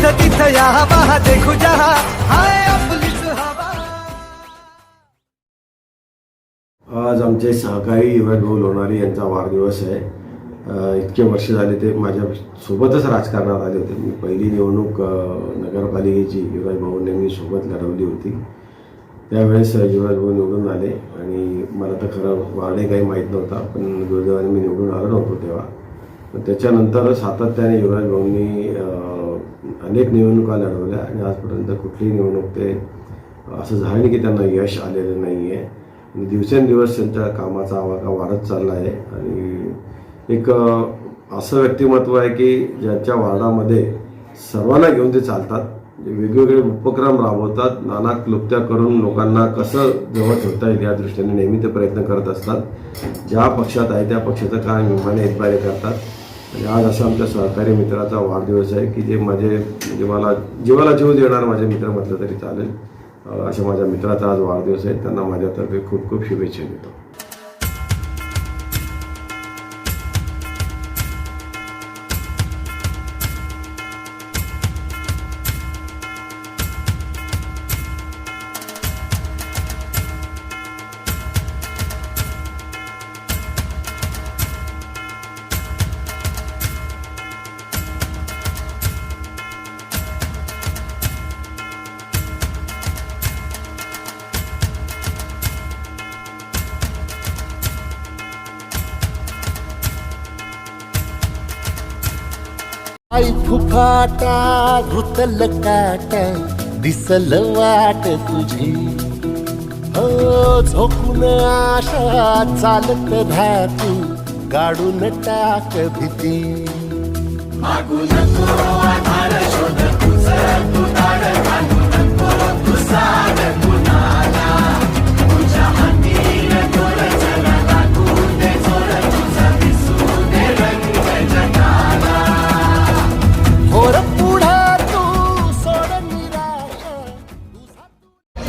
तिथं तिथं या हवा देखू जहा हाय आपलीच हवा. आज आमचे सहकारी युवराज भाऊ लोणारी यांचा वाढदिवस आहे. इतके वर्ष झाले ते माझ्या सोबतच राजकारणात आले होते. मी पहिली निवडणूक नगरपालिकेची युवराज भाऊंनी मी सोबत लढवली होती. त्यावेळेस युवराज भाऊ निवडून आले आणि मला तर खरं वाढे काही माहीत नव्हता पण दुर्दैवाने मी निवडून आलो नव्हतो तेव्हा. त्याच्यानंतर सातत्याने युवराज भाऊंनी अनेक निवडणुका लढवल्या आणि आजपर्यंत कुठलीही निवडणूक ते असं झालं की त्यांना यश आलेलं नाही आहे आणि दिवसेंदिवस त्यांच्या कामाचा आवाका वाढत चालला आहे. आणि एक असं व्यक्तिमत्व आहे की ज्यांच्या वार्डामध्ये सर्वांना घेऊन ते चालतात. वेगवेगळे उपक्रम राबवतात नाना क्लुप्त्या करून लोकांना कसं जवळ ठेवता येईल या दृष्टीने नेहमी ते प्रयत्न करत असतात. ज्या पक्षात आहे त्या पक्षाचं काय विमाने इतबारे करतात. म्हणजे आज असा आमच्या सहकारी मित्राचा वाढदिवस आहे की जे माझे म्हणजे मला जीवाला जीव देणार माझे मित्र म्हटलं तरी चालेल. अशा माझ्या मित्राचा आज वाढदिवस आहे. त्यांना माझ्यातर्फे खूप खूप शुभेच्छा देतो. आई फुफाटा रुतल काट दिसल वाट तुझी. हो झोकून आशा चालत धातू गाडून टाक भीती. होर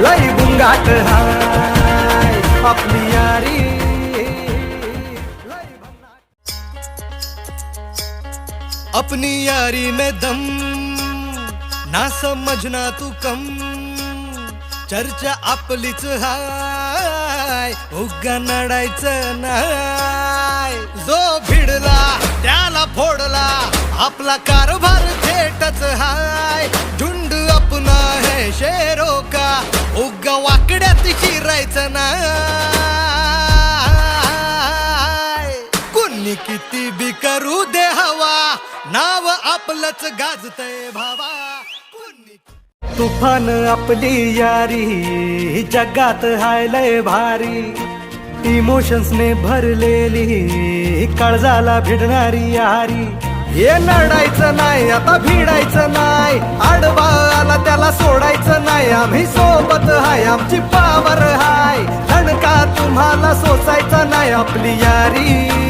लई गुंगाट हाय. आपली यारी. अपनी यारी में दम. ना समझना तू कम. चर्चा आपलीच हाय. उगा नडायचं नाय. जो भिडला त्याला फोडला. आपला कारभार थेटच हाय. झुंड अपना है शेरो का? उगा वाकड्यात शिरायचं ना. कुणी किती बी करू दे हवा? नाव आपलंच गाजतय भावा. तुफान आपली यारी जगात हायलय भारी. इमोशन्सने भरलेली काळजाला भिडणारी यारी. हे नडायचं नाही आता भिडायचं नाही. आडवा आला त्याला सोडायचं नाही. आम्ही सोबत हाय आमची पावर हाय. का तुम्हाला सोसायचं नाही आपली यारी.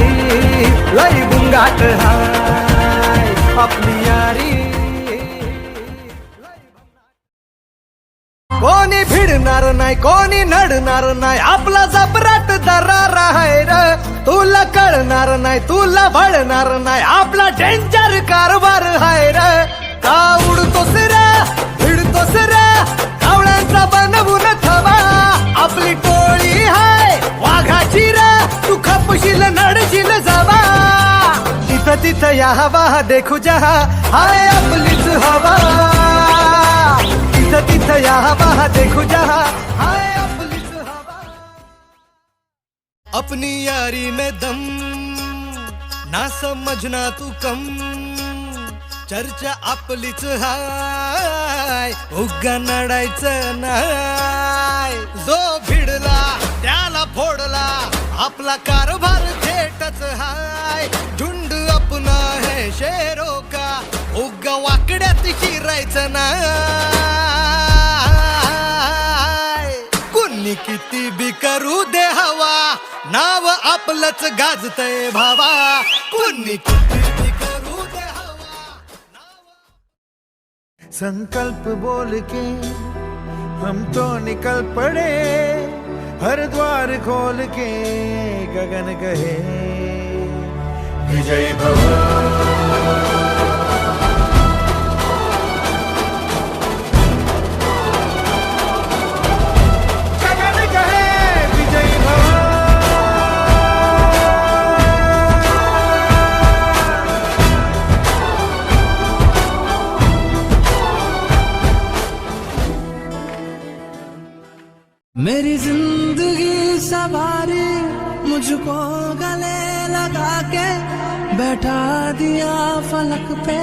लय गुंगाट हाय. आपली यारी. कोणी भिडणार नाही कोणी नडणार नाही आपला जबराट दरार आहे र. तुला कळणार नाही तुला भळणार नाही आपला डेंजर कारभार आहे र. का उडतो सिरा भिडतोस सिरा कावळ्यांचा बनवून थवा. आपली टोळी हाय वाघाची रा. तू खपशील नडशील तिथं या हवा देखू जहा. हाय आपलीच हवा. तिथं तिथं या हवा देखू जहा. हाय आपलीच हवा. अपनी यारी में दम ना समझना तू कम. चर्चा आपलीच हाय उगा नडायचं नाय. जो भिडला त्याला फोडला आपला कारभार थेटच हाय. झुंड सपना है शेरो का उगा वाकड्यात शिरायचं ना. कुणी किती बी करू दे हवा नाव आपलंच गाजतय भावा. कुणी किती बी करू दे हवा संकल्प बोल के हम तो निकल पड़े. हर द्वार खोल के गगन गगन कहे विजय भव. मेरी जिंदगी सवारी मुझको गले लगा के बैठा दिया फलक पे,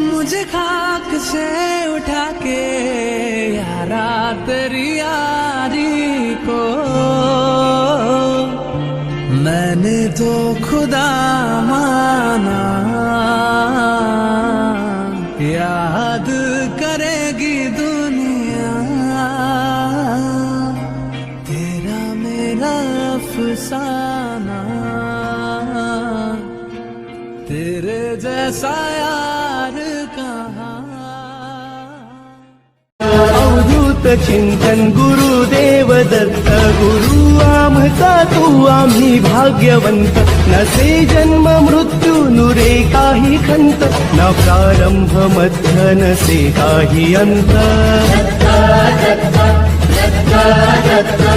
मुझे खाक से उठा के, यारा तेरी यारी को। मैंने तो खुदा माना, याद करेगी दुनिया। तेरा मेरा अफसाना जैसा यार कहाँ। अवधूत चिंतन गुरुदेव दत्त गुरु आमचा तू आम्ही भाग्यवंत. नसे जन्म मृत्यू नुरे काही खंत. न प्रारंभ मध्य नसे काही अंत. दत्ता दत्ता दत्ता दत्ता.